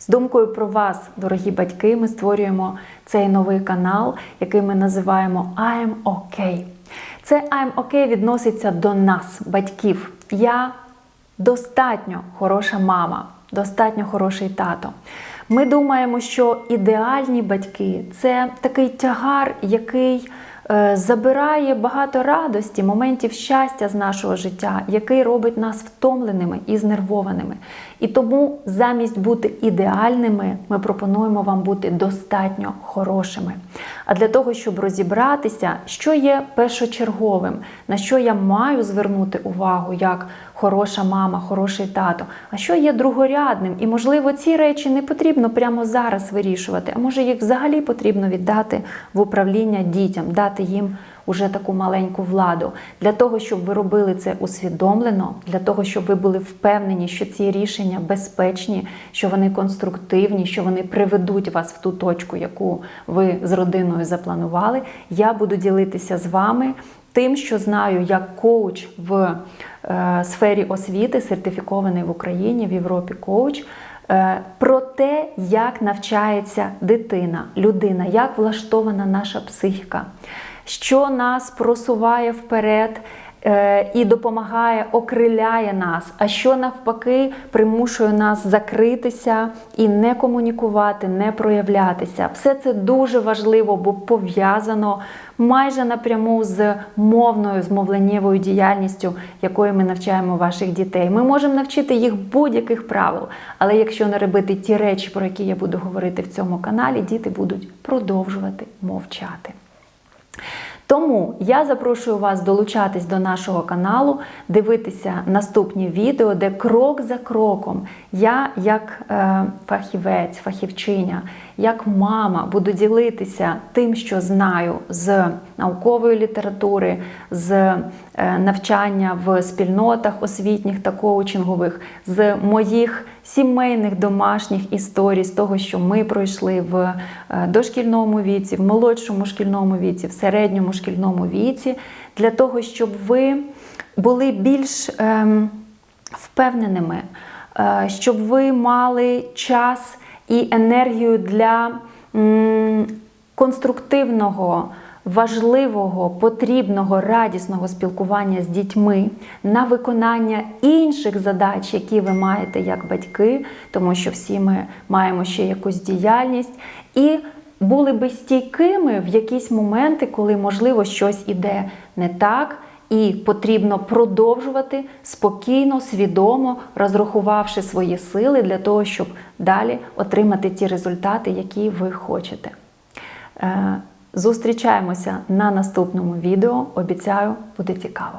З думкою про вас, дорогі батьки, ми створюємо цей новий канал, який ми називаємо I'm OK. Це I'm OK відноситься до нас, батьків. Я достатньо хороша мама, достатньо хороший тато. Ми думаємо, що ідеальні батьки це такий тягар, який забирає багато радості, моментів щастя з нашого життя, який робить нас втомленими і знервованими. І тому замість бути ідеальними, ми пропонуємо вам бути достатньо хорошими. А для того, щоб розібратися, що є першочерговим, на що я маю звернути увагу як хороша мама, хороший тато, а що є другорядним, і можливо ці речі не потрібно прямо зараз вирішувати, а може їх взагалі потрібно віддати в управління дітям, дати їм уже таку маленьку владу для того, щоб ви робили це усвідомлено, для того, щоб ви були впевнені, що ці рішення безпечні, що вони конструктивні, що вони приведуть вас в ту точку, яку ви з родиною запланували. Я буду ділитися з вами. Тим, що знаю як коуч в е, сфері освіти, сертифікований в Україні, в Європі коуч, е, про те, як навчається дитина, людина, як влаштована наша психіка, що нас просуває вперед. Е, І допомагає, окриляє нас, а що навпаки примушує нас закритися і не комунікувати, не проявлятися. Все це дуже важливо, бо пов'язано майже напряму з мовною, з мовленнєвою діяльністю, якою ми навчаємо ваших дітей. Ми можемо навчити їх будь-яких правил, але якщо не робити ті речі, про які я буду говорити в цьому каналі, діти будуть продовжувати мовчати. Тому я запрошую вас долучатись до нашого каналу, дивитися наступні відео, де крок за кроком я, як е, фахівець, фахівчиня, як мама, буду ділитися тим, що знаю з наукової літератури, з е, навчання в спільнотах освітніх та коучингових, з моїх сімейних домашніх історій, з того, що ми пройшли в е, дошкільному віці, в молодшому шкільному віці, в середньому шкільному віці, для того, щоб ви були більш ем, впевненими, е, щоб ви мали час і енергію для м, конструктивного. Важливого, потрібного, радісного спілкування з дітьми на виконання інших задач, які ви маєте як батьки, тому що всі ми маємо ще якусь діяльність, і були би стійкими в якісь моменти, коли, можливо, щось іде не так, і потрібно продовжувати спокійно, свідомо розрахувавши свої сили для того, щоб далі отримати ті результати, які ви хочете. Зустрічаємося на наступному відео. Обіцяю, буде цікаво.